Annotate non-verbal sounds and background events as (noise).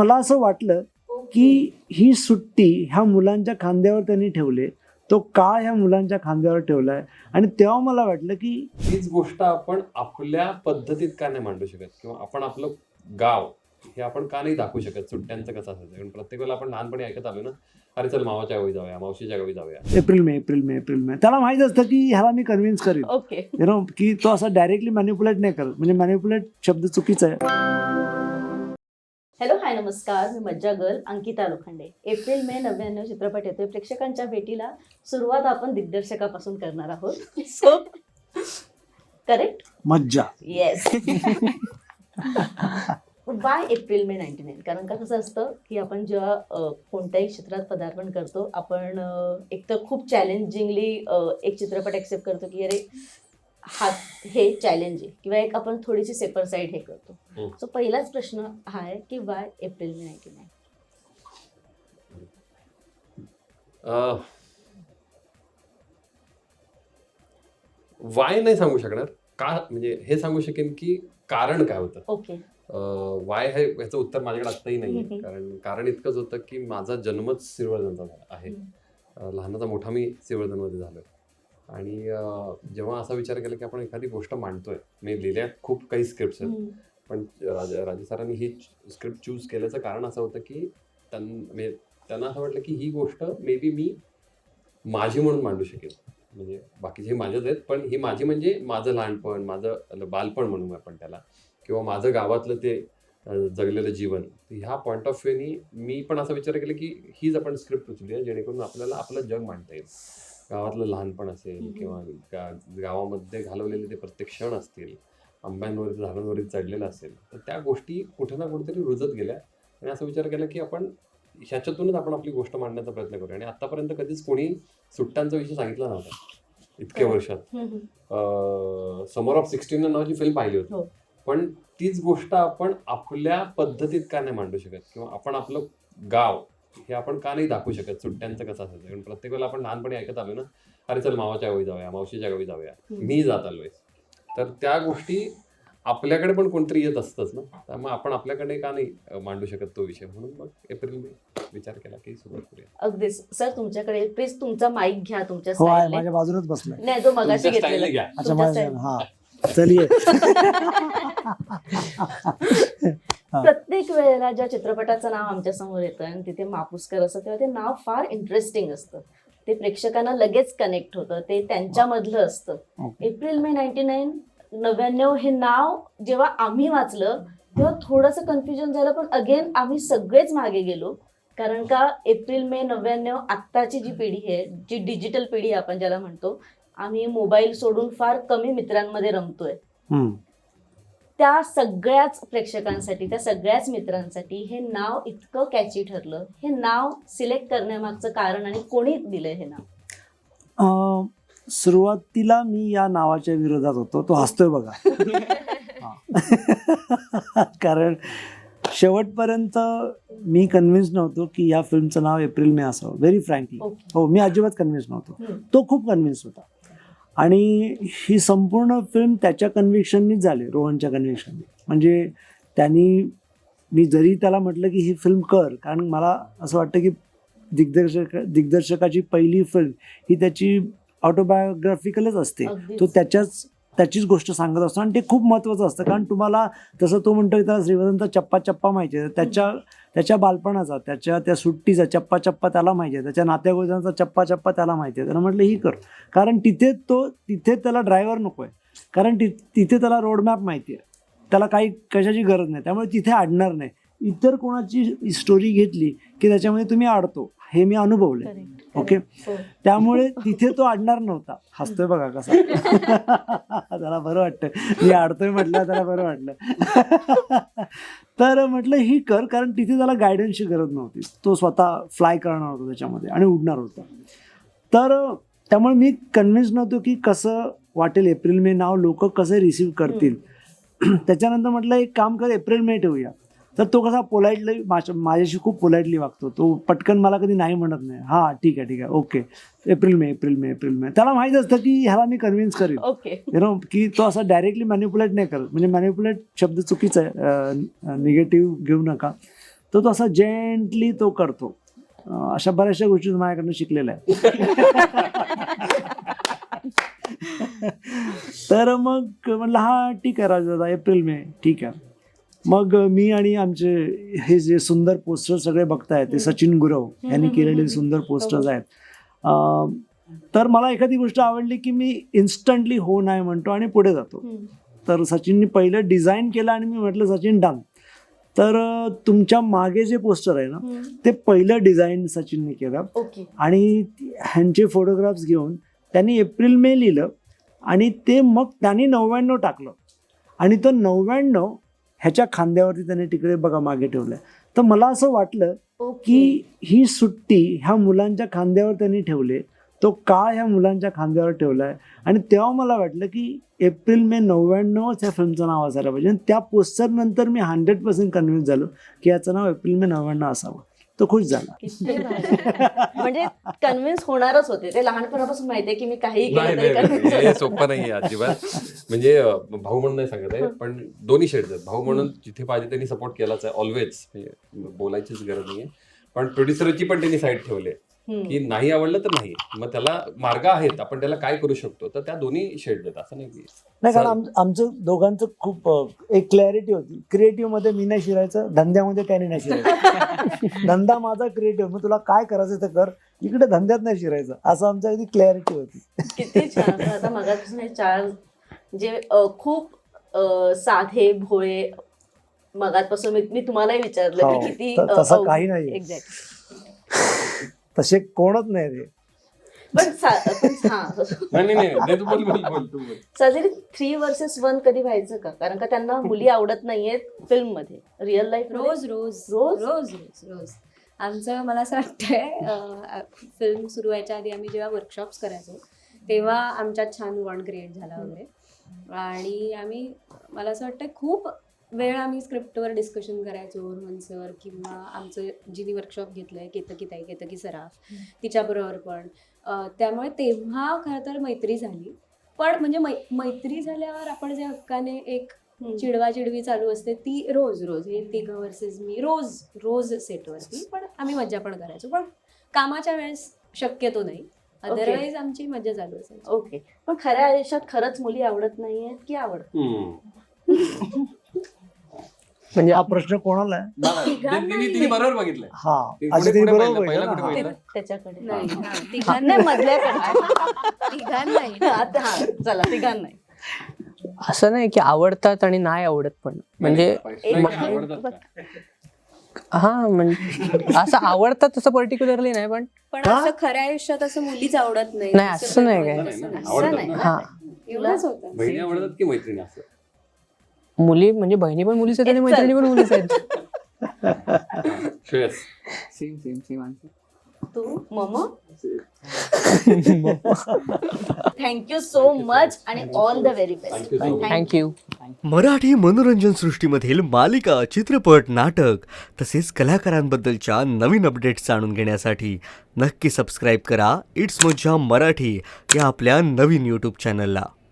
मला असं वाटलं की ही सुट्टी ह्या मुलांच्या खांद्यावर त्यांनी ठेवले तो काळ ह्या मुलांच्या खांद्यावर ठेवलाय? आणि तेव्हा मला वाटलं की हीच गोष्ट आपण आपल्या पद्धतीत का नाही मांडू शकत? किंवा आपण आपलं गाव हे आपण का नाही दाखवू शकत? सुट्ट्यांचं कसं असायचं? कारण प्रत्येक वेळेला आपण लहानपणी ऐकत आलो ना अरे चल मामाच्या गावी जाऊया मावशीच्या गावी जाऊया. April May April May April May. त्याला माहीत असतं की ह्याला मी कन्व्हिन्स करेन. ओके. यु नो की तो असा डायरेक्टली मॅन्युपुलेट नाही करत. म्हणजे मॅन्युपुलेट शब्द चुकीचा आहे. हॅलो हाय नमस्कार. मी मज्जा girl Ankita Lokhande. April May नव्याण्णव चित्रपट येतोय. प्रेक्षकांच्या भेटीला सुरुवात आपण दिग्दर्शकापासून करणार आहोत. सो करेक्ट मज्जा. Yes why April May ninety nine कारण का कसं असतं की आपण जेव्हा कोणत्याही क्षेत्रात पदार्पण करतो आपण एक तर खूप चॅलेंजिंगली एक चित्रपट ॲक्सेप्ट करतो की अरे हा हे चॅलेंज आहे. किंवा एक आपण थोडीशी सेपर साईड हे करतो. सो पहिलाच प्रश्न हा आहे की why April May ninety nine why नाही सांगू शकणार. का म्हणजे हे सांगू शकेन की कारण काय होतं. ओके वाय हे ह्याचं उत्तर माझ्याकडे आत्ताही नाही. (laughs) कारण कारण इतकंच होतं की माझा जन्मच सिरवळजणचा झाला आहे. लहानाचा मोठा मी सिरवळजणमध्ये झालोय. आणि जेव्हा असा विचार केला की आपण एखादी गोष्ट मांडतोय मी लिहिल्या खूप काही स्क्रिप्ट आहेत पण राजा राजे सरांनी ही स्क्रिप्ट चूज केल्याचं कारण असं होतं की म्हणजे त्यांना असं वाटलं की ही गोष्ट मे बी मी माझी म्हणून मांडू शकेल म्हणजे बाकीचे माझेच आहेत पण ही माझी म्हणजे माझं लहानपण माझं बालपण म्हणू आपण त्याला किंवा माझं गावातलं ते जगलेलं जीवन. ह्या पॉईंट ऑफ व्ह्यूनी मी पण असा विचार केला की हीच आपण स्क्रिप्ट उचलूया जेणेकरून आपल्याला आपलं जग मांडता येईल. गावातलं लहानपण असेल. किंवा गा- गावामध्ये घालवलेले ते प्रत्येक क्षण असतील आंब्यांवर झाडांवरती चढलेलं असेल तर त्या गोष्टी कुठे ना कुठेतरी रुजत गेल्या. आणि असा विचार केला की आपण ह्याच्यातूनच आपण आपली गोष्ट मांडण्याचा प्रयत्न करूया. आणि आतापर्यंत कधीच कोणी सुट्ट्यांचा विषय सांगितला नव्हता. इतक्या हो. वर्षात. समोर ऑफ सिक्स्टीन नावाची फिल्म पाहिली हो. होती पण तीच गोष्ट आपण आपल्या पद्धतीत का नाही मांडू शकत? किंवा आपण आपलं गाव हे आपण का नाही दाखवू शकत? सुट्ट्यांचं कसं असायचं? कारण प्रत्येक वेळेला आपण लहानपणी ऐकत आलो ना अरे चल मामाच्या गावी जाऊया मावशीच्या गावी जाऊया. मी जात आलोय. तर त्या गोष्टी आपल्याकडे पण कोणतरी येत असतंच ना. त्यामुळे आपण आपल्याकडे का नाही मांडू शकत तो विषय? म्हणून मग एप्रिल मे विचार केला की सुरुवात करूया. अगदीच. सर तुमच्याकडे प्लीज तुमचा माईक घ्या तुमच्या हो आहे माझ्या बाजूनच बसलाय. नाही जो मगाशी तुमच्या style ने घेतलेला. घ्या. अच्छा तुमच्या माझ्या style. हा. चलिये (laughs) प्रत्येक वेळेला ज्या चित्रपटाचं नाव आमच्यासमोर येतं आणि तिथे मापुसकर असतं तेव्हा ते नाव फार इंटरेस्टिंग असतं. ते प्रेक्षकांना लगेच कनेक्ट होतं ते त्यांच्यामधलं असतं. एप्रिल मे नाईन्टी नाईन नव्याण्णव हे नाव जेव्हा आम्ही वाचलं तेव्हा थोडंसं कन्फ्युजन झालं पण अगेन आम्ही सगळेच मागे गेलो. कारण का एप्रिल मे नव्याण्णव आत्ताची जी पिढी आहे जी डिजिटल पिढी आपण ज्याला म्हणतो आम्ही मोबाईल सोडून फार कमी मित्रांमध्ये रमतोय. त्या सगळ्याच प्रेक्षकांसाठी त्या सगळ्याच मित्रांसाठी हे नाव इतकं कॅची ठरलं. हे नाव सिलेक्ट करण्यामागचं कारण आणि कोणी दिलंय हे नाव? सुरुवातीला मी या नावाच्या विरोधात होतो. तो हसतोय बघा. (laughs) (laughs) कारण शेवटपर्यंत मी कन्व्हिन्स नव्हतो की या फिल्मचं नाव एप्रिल मे असावं. व्हेरी फ्रँकली हो मी अजिबात कन्व्हिन्स नव्हतो. तो खूप कन्व्हिन्स होता. आणि ही संपूर्ण फिल्म त्याच्या कन्व्हिक्शननीच झाली रोहनच्या कन्व्हिक्शननी म्हणजे त्यांनी मी जरी त्याला म्हटलं की ही फिल्म कर कारण मला असं वाटतं की दिग्दर्शक दिग्दर्शकाची पहिली फिल्म ही त्याची ऑटोबायोग्राफिकलच असते. तो त्याच्याच त्याचीच गोष्ट सांगत असतो आणि ते खूप महत्त्वाचं असतं. कारण तुम्हाला तसं तो म्हणतो की त्याला श्रीवंतचा चप्पा चप्पा माहिती आहे. त्याच्या त्याच्या बालपणाचा त्याच्या त्या सुट्टीचा चप्पा चप्पा त्याला माहिती आहे. त्याच्या नात्यागोजांचा चप्पा चप्पा त्याला माहिती आहे. त्याला म्हटलं ही कर. कारण तिथे तो तिथे त्याला ड्रायव्हर नको आहे कारण ति तिथे त्याला रोडमॅप माहिती आहे. त्याला काही कशाची गरज नाही. त्यामुळे तिथे अडणार नाही. इतर कोणाची स्टोरी घेतली की त्याच्यामध्ये तुम्ही अडतो हे मी अनुभवले ओके. हो. त्यामुळे तिथे तो अडणार नव्हता. हसतोय बघा कसा. (laughs) त्याला बरं वाटतं मी अडतोय म्हटलं त्याला बरं वाटलं. (laughs) तर म्हटलं ही कर कारण तिथे त्याला गायडन्सची गरज नव्हती. तो स्वतः फ्लाय करणार होता त्याच्यामध्ये आणि उडणार होता. तर त्यामुळे मी कन्व्हिन्स नव्हतो की कसं वाटेल एप्रिल मे नाव लोक कसं रिसीव्ह करतील. (clears throat) त्याच्यानंतर म्हटलं एक काम कर एप्रिल मे ठेवूया. तर तो कसा पोलाइटली माझ्याशी खूप पोलाइटली वागतो. तो पटकन मला कधी नाही म्हणत नाही. हां ठीक आहे ठीक आहे. Okay April May April May April May त्याला माहीत असतं की ह्याला मी कन्व्हिन्स करेन. ओके यु नो की तो असा डायरेक्टली मॅन्युपुलेट नाही करत. म्हणजे मॅन्युपुलेट शब्द चुकीचा आहे. निगेटिव्ह घेऊ नका. तर तो असा जेंटली तो करतो. अशा बऱ्याचशा गोष्टी माझ्याकडनं शिकलेल्या आहेत. (laughs) तर मग म्हणलं हा ठीक आहे राजा एप्रिल मे ठीक आहे. मग मी आणि आमचे हे जे सुंदर पोस्टर सगळे बघतायत ते सचिन गुरव यांनी केलेले सुंदर पोस्टर्स आहेत. तर मला एखादी गोष्ट आवडली की मी इन्स्टंटली हो नाही म्हणतो आणि पुढे जातो. तर सचिननी पहिलं डिझाईन केलं आणि मी म्हटलं सचिन डन. तर तुमच्या मागे जे पोस्टर आहे ना ते पहिलं डिझाईन सचिनने केलं. आणि ह्यांचे फोटोग्राफ्स घेऊन त्यांनी एप्रिल मे लिहिलं आणि ते मग त्यांनी नव्याण्णव टाकलं. आणि तो नव्याण्णव ह्याच्या खांद्यावरती त्यांनी तिकडे बघा मागे ठेवलं तर मला असं वाटलं की ही सुट्टी ह्या मुलांच्या खांद्यावर त्यांनी ठेवले. तो काळ ह्या मुलांच्या खांद्यावर ठेवलाय. आणि तेव्हा मला वाटलं की एप्रिल मे नव्याण्णवच ह्या फिल्मचं नाव असायला पाहिजे. आणि त्या पोस्टर नंतर मी हंड्रेड पर्सेंट कन्व्हिन्स झालो की याचं नाव एप्रिल मे नव्याण्णव असावं. तो खुश झाला. म्हणजे कन्व्हिन्स होणारच होते. ते लहानपणापासून माहितीये की मी काही नाही हे सोपं नाही अजिबात. म्हणजे अं, भाऊ म्हणून नाही सांगत आहे पण दोन्ही शेड्स आहेत. भाऊ म्हणून जिथे पाहिजे त्यांनी सपोर्ट केलाच आहे. ऑलवेज बोलायचीच गरज नाहीये. पण प्रोड्युसरची पण त्यांनी साईड ठेवली हम्म. की नाही आवडलं तर नाही. मग त्याला मार्ग आहेत. आपण त्याला काय करू शकतो? तर त्या दोन्ही शेड आहेत असं नाही की नाही कारण आमचं दोघांचं खूप एक क्लॅरिटी होती. क्रिएटिव्हमध्ये मी नाही शिरायचं धंद्यामध्ये त्याने नाही शिरायचं. (laughs) धंदा माझा क्रिएटिव्ह मग तुला काय करायचं ते कर. इकडे धंद्यात नाही शिरायचं. असं आमचं अगदी क्लॅरिटी होती. किती छान. (laughs) आता मगापासून हे चार जे खूप साधे भोळे मगातपासून मी मी तुम्हालाही विचारलं हो, की किती त- तसं काही नाहीये. एक्झॅक्ट (laughs) तसे कोणच नाही ते पण सा- पण हा नाही नाही, नाही नाही, तू बोल बोल बोल तू बोल. साजरी थ्री वर्सेस वन कधी व्हायचं का? कारण का त्यांना मुली आवडत नाहीयेत फिल्ममध्ये रिअल लाईफ रोज रोज रोज? रोज रोज रोज. आमचं मला असं वाटतंय फिल्म सुरू व्हायच्या आधी आम्ही जेव्हा वर्कशॉप्स करायचो तेव्हा आमच्यात छान बॉन्ड क्रिएट झाला वगैरे. आणि आम्ही मला असं वाटतं खूप वेळ आम्ही स्क्रिप्टवर डिस्कशन करायचो रोहनसर किंवा आमचं जिने वर्कशॉप घेतलंय केतकी ताई केतकी सराफ तिच्याबरोबर पण. त्यामुळे तेव्हा खरं तर मैत्री झाली. पण म्हणजे मै मैत्री झाल्यावर आपण जे हक्काने एक चिडवा चिडवी चालू असते ती रोज रोज. हे तिघं वर्सेस मी रोज रोज सेटवरती पण आम्ही मज्जा पण करायचो. पण कामाच्या वेळेस शक्यतो नाही. अदरवाईज आमची मज्जा चालू असायची. ओके. पण खऱ्या आयुष्यात खरंच मुली आवडत नाहीयेत की आवडत. (laughs) म्हणजे हा प्रश्न कोणाला आहे तिने तिने बरोबर बघितलं हा ते बरोबर पाहिलं, बघितलं पहिला ना. कुठे. पाहिलं? त्याच्याकडे नाही नाही तिघांना मधल्याकडे (laughs) तिघांना आता हा चला तिघांना असं नाही की आवडतात आणि नाही आवडत पण म्हणजे नाही, नाही, आवडतात का? हा म्हणजे असं आवडतात तसं पर्टिक्युलरली नाही पण पण? असं खऱ्या आयुष्यात असं मुलीच आवडत नाही नाही, असं नाही काय. असं नाही. आवडतात नाही. ना? हा एवढंच होतं बहिणी आवडतात की मैत्रिणी असं मुली म्हणजे बहिणी पण मुलीच आहेत आणि मैत्रिणी पण मुलीच आहेत. Shreyas same same same answer तू मम थँक्यू सो मच आणि all the very best thank you Marathi मनोरंजन सृष्टीमधील मालिका चित्रपट नाटक तसेच कलाकारांबद्दलच्या नवीन अपडेट्स जाणून घेण्यासाठी नक्की सबस्क्राईब करा. इट्स मज्जा मराठी या आपल्या नवीन यूट्यूब चॅनलला